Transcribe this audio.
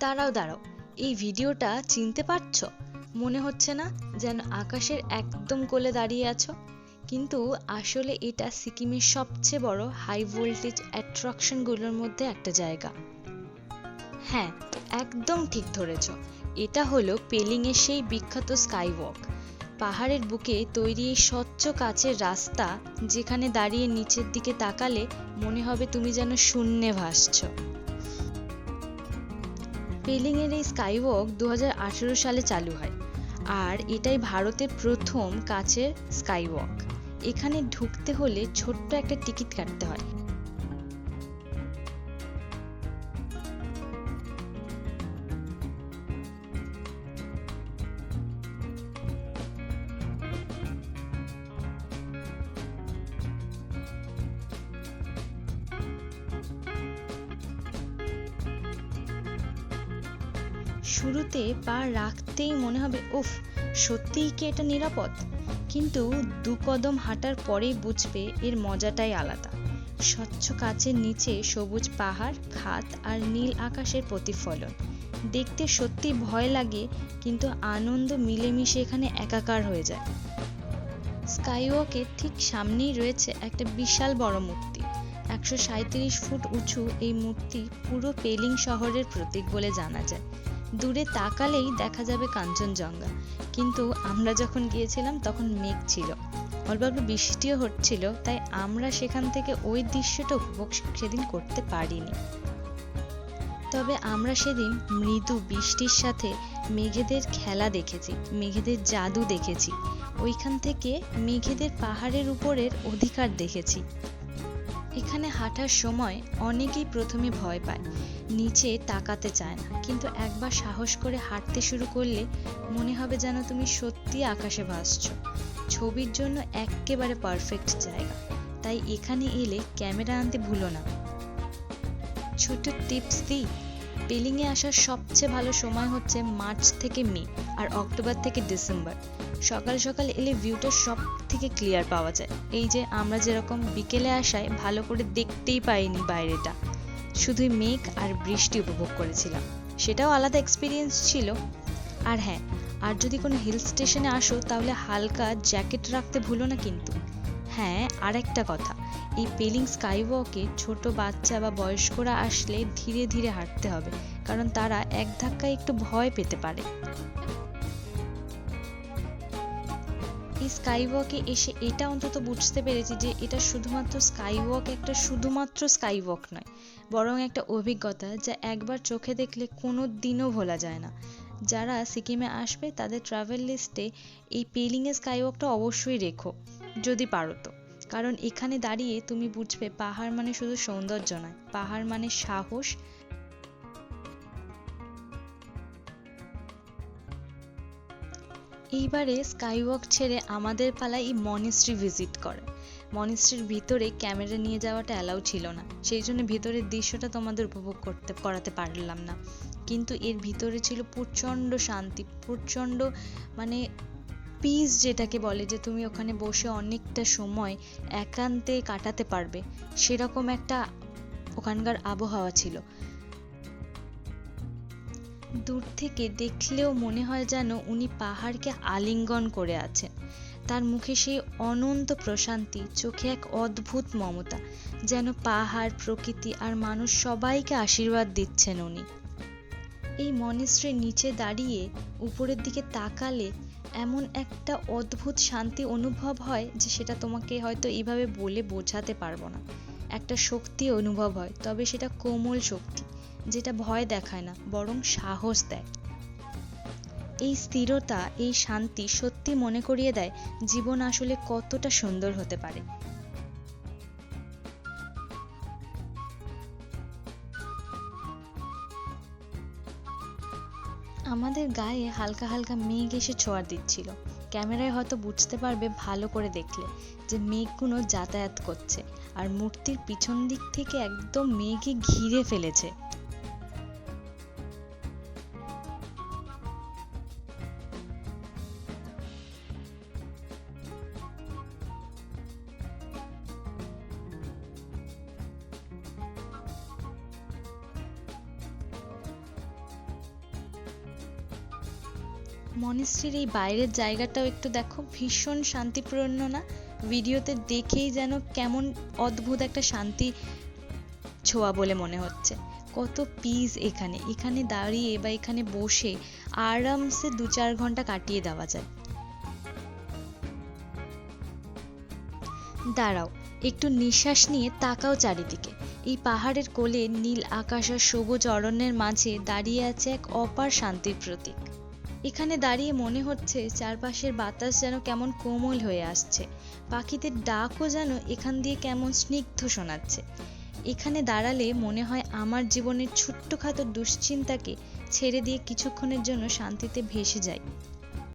দাঁড়াও দাঁড়াও। এই ভিডিওটা চিনতে পারছ? মনে হচ্ছে না যেন আকাশের একদম কোলে দাঁড়িয়ে আছো? কিন্তু আসলে এটা সিকিমের সবচেয়ে বড় হাই ভোল্টেজ অ্যাট্রাকশনগুলোর মধ্যে একটা জায়গা। হ্যাঁ একদম ঠিক ধরেছ। এটা হলো পেলিংয়ের সেই বিখ্যাত স্কাইওয়াক। পাহাড়ের বুকে তৈরি এই স্বচ্ছ কাচের রাস্তা যেখানে দাঁড়িয়ে নিচের দিকে তাকালে মনে হবে তুমি যেন শূন্যে ভাসছ। পেলিংয়ের এই স্কাইওয়াক দু সালে চালু হয়, আর এটাই ভারতের প্রথম কাচের স্কাইওয়াক। এখানে ঢুকতে হলে ছোট্ট একটা টিকিট কাটতে হয়। শুরুতে পা রাখতেই মনে হবে, উফ, সত্যিই কি এটা নিরাপদ? কিন্তু দু কদম হাঁটার পরেই বুঝবে এর মজাটাই আলাদা। স্বচ্ছ কাচের নিচে সবুজ পাহাড়, খাত আর নীল আকাশের প্রতিফলন। দেখতে সত্যি ভয় লাগে, কিন্তু আনন্দ মিলেমিশে এখানে একাকার হয়ে যায়। স্কাইওয়াকের ঠিক সামনেই রয়েছে একটা বিশাল বড় মূর্তি। একশো ফুট উঁচু এই মূর্তি পুরো পেলিং শহরের প্রতীক বলে জানা যায়। দূরে তাকালেই দেখা যাবে কাঞ্চনজঙ্ঘা। কিন্তু আমরা যখন গিয়েছিলাম, তখন মেঘ ছিল। অল্প অল্প বৃষ্টিও হচ্ছিল, তাই আমরা সেখান থেকে ওই দৃশ্যটা উপভোগ সেদিন করতে পারিনি। তবে আমরা সেদিন মৃদু বৃষ্টির সাথে মেঘেদের খেলা দেখেছি, মেঘেদের জাদু দেখেছি। ওইখান থেকে মেঘেদের পাহাড়ের উপরের অধিকার দেখেছি। এখানে হাঁটার সময় অনেকেই প্রথমে ভয় পায়। নিচে তাকাতে চায় না। কিন্তু একবার সাহস করে হাঁটতে শুরু করলে মনে হবে যেন তুমি সত্যি আকাশে ভাসছ। ছবির জন্য একেবারে পারফেক্ট জায়গা। তাই এখানে এলে ক্যামেরা আনতে ভুলো না। ছোট টিপস দিই। পেলিংয়ে আসার সবচেয়ে ভালো সময় হচ্ছে মার্চ থেকে মে আর অক্টোবর থেকে ডিসেম্বর। সকাল সকাল এলে ভিউটা সব থেকে ক্লিয়ার পাওয়া যায়। এই যে আমরা যেরকম বিকেলে আসায় ভালো করে দেখতেই পাইনি বাইরেটা। শুধুই মেঘ আর বৃষ্টি উপভোগ করেছিলাম। সেটাও আলাদা এক্সপিরিয়েন্স ছিল। আর হ্যাঁ আর যদি কোনো হিল স্টেশনে আসো, তাহলে হালকা জ্যাকেট রাখতে ভুলো না কিন্তু। হ্যাঁ আর একটা কথা, এই পেলিং স্কাইওয়াকে ছোট বাচ্চা বা বয়স্করা আসলে ধীরে ধীরে হাঁটতে হবে, কারণ তারা এক ধাক্কায় একটু ভয় পেতে পারে। এই স্কাইওয়াকে এসে এটা অন্তত বুঝতে পেরেছি যে এটা শুধুমাত্র স্কাইওয়াক একটা শুধুমাত্র স্কাইওয়াক নয়, বরং একটা অভিজ্ঞতা যা একবার চোখে দেখলে কোনো দিনও ভোলা যায় না। যারা সিকিমে আসবে, তাদের ট্রাভেল লিস্টে এই পেলিংয়ে স্কাইওয়াকটা অবশ্যই রেখো, যদি পারো তো। কারণ এখানে দাঁড়িয়ে তুমি বুঝবে, পাহাড় মানে শুধু সৌন্দর্য নয়, পাহাড় মানে সাহস এইবারে স্কাইওয়াক ছেড়ে আমাদের পালায় এই মনিস্ট্রি ভিজিট করে। মনিস্ট্রির ভিতরে ক্যামেরা নিয়ে যাওয়াটা অ্যালাউ ছিল না। সেই জন্য ভিতরের দৃশ্যটা তোমাদের উপভোগ করতে, করাতে পারলাম না। কিন্তু এর ভিতরে ছিল প্রচণ্ড শান্তি, প্রচণ্ড মানে পিস যেটাকে বলে যে তুমি ওখানে বসে অনেকটা সময় একান্তে কাটাতে পারবে। সেরকম একটা ওখানকার আবহাওয়া ছিল। দূর থেকে দেখলেও মনে হয় যেন উনি পাহাড়কে আলিঙ্গন করে আছেন। তার মুখে সেই অনন্ত প্রশান্তি, চোখে এক অদ্ভুত মমতা, যেন পাহাড়, প্রকৃতি আর মানুষ সবাইকে আশীর্বাদ দিচ্ছেন উনি। এই মনেস্ট্রির নিচে দাঁড়িয়ে উপরের দিকে তাকালে এমন একটা অদ্ভুত শান্তি অনুভব হয় যে সেটা তোমাকে হয়তো এইভাবে বলে বোঝাতে পারব না। একটা শক্তি অনুভব হয়, তবে সেটা কোমল শক্তি। যেটা ভয় দেখায় না, বরং সাহস দেয়। এই স্থিরতা, এই শান্তি সত্যি মনে করিয়ে দেয় জীবন আসলে কতটা সুন্দর হতে পারে। আমাদের গায়ে হালকা হালকা মেঘ এসে ছোঁয়ার দিচ্ছিল ক্যামেরায় হয়তো বুঝতে পারবে ভালো করে দেখলে যে মেঘগুলো যাতায়াত করছে, আর মূর্তির পিছন দিক থেকে একদম মেঘে ঘিরে ফেলেছে। মনেশ্রীর এই বাইরের জায়গাটাও একটু দেখো, ভীষণ শান্তিপূর্ণ না? ভিডিওতে দেখেই যেন কেমন অদ্ভুত একটা শান্তি ছোঁয়া বলে মনে হচ্ছে। কত পিস এখানে এখানে দাঁড়িয়ে বা এখানে বসে আরামসে দু চার ঘণ্টা কাটিয়ে দেওয়া যায়। দাঁড়াও, একটু নিঃশ্বাস নিয়ে তাকাও চারিদিকে। এই পাহাড়ের কোলে নীল আকাশ আর সবুজ অরণ্যের মাঝে দাঁড়িয়ে আছে এক অপার শান্তির প্রতীক। এখানে দাঁড়িয়ে মনে হচ্ছে চারপাশের বাতাস যেন কেমন কোমল হয়ে আসছে। পাখিদের ডাকও যেন এখান দিয়ে কেমন স্নিগ্ধ শোনাচ্ছে। এখানে দাঁড়ালে মনে হয় আমার জীবনের ছোট্টখাটো দুশ্চিন্তাকে ছেড়ে দিয়ে কিছুক্ষণের জন্য শান্তিতে ভেসে যাই